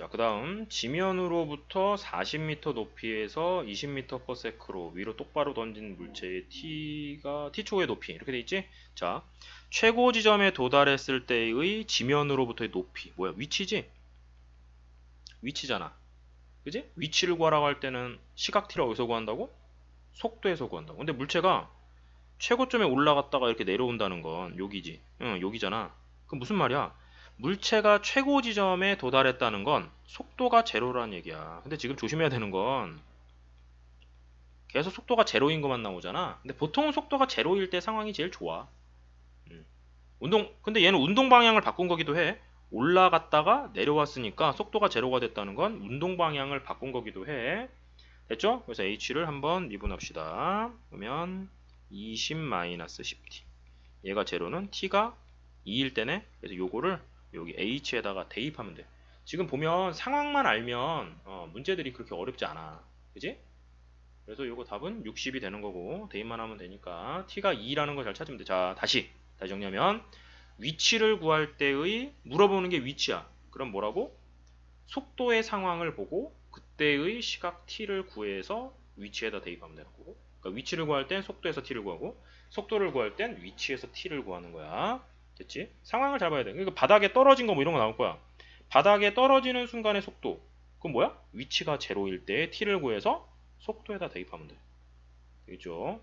자, 그 다음 지면으로부터 40m 높이에서 20m/s로 위로 똑바로 던진 물체의 t가 t초의 높이 이렇게 돼 있지? 자, 최고 지점에 도달했을 때의 지면으로부터의 높이 뭐야? 위치지? 위치잖아. 그지? 위치를 구하라고 할 때는 시각 t를 어디서 구한다고? 속도에서 구한다고. 근데 물체가 최고점에 올라갔다가 이렇게 내려온다는 건 여기지. 응, 여기잖아. 그럼 무슨 말이야? 물체가 최고 지점에 도달했다는 건 속도가 제로라는 얘기야. 근데 지금 조심해야 되는 건 계속 속도가 제로인 것만 나오잖아. 근데 보통 속도가 제로일 때 상황이 제일 좋아. 음. 운동 근데 얘는 운동 방향을 바꾼 거기도 해. 올라갔다가 내려왔으니까 속도가 제로가 됐다는 건 운동 방향을 바꾼 거기도 해. 됐죠? 그래서 h를 한번 미분합시다. 그러면 20-10t. 얘가 제로는 t가 2일 때네. 그래서 요거를 여기 h에다가 대입하면 돼. 지금 보면 상황만 알면 어, 문제들이 그렇게 어렵지 않아. 그지? 그래서 요거 답은 60이 되는 거고 대입만 하면 되니까 t가 2라는 걸 잘 찾으면 돼. 자, 다시 다시 정리하면 위치를 구할 때의 물어보는 게 위치야. 그럼 뭐라고? 속도의 상황을 보고 그때의 시각 t를 구해서 위치에다 대입하면 되는 거고. 그러니까 위치를 구할 땐 속도에서 t를 구하고 속도를 구할 땐 위치에서 t를 구하는 거야. 됐지? 상황을 잘 봐야 돼. 그러니까 바닥에 떨어진 거 뭐 이런 거 나올 거야. 바닥에 떨어지는 순간의 속도. 그건 뭐야? 위치가 제로일 때 t를 구해서 속도에다 대입하면 돼. 되겠죠?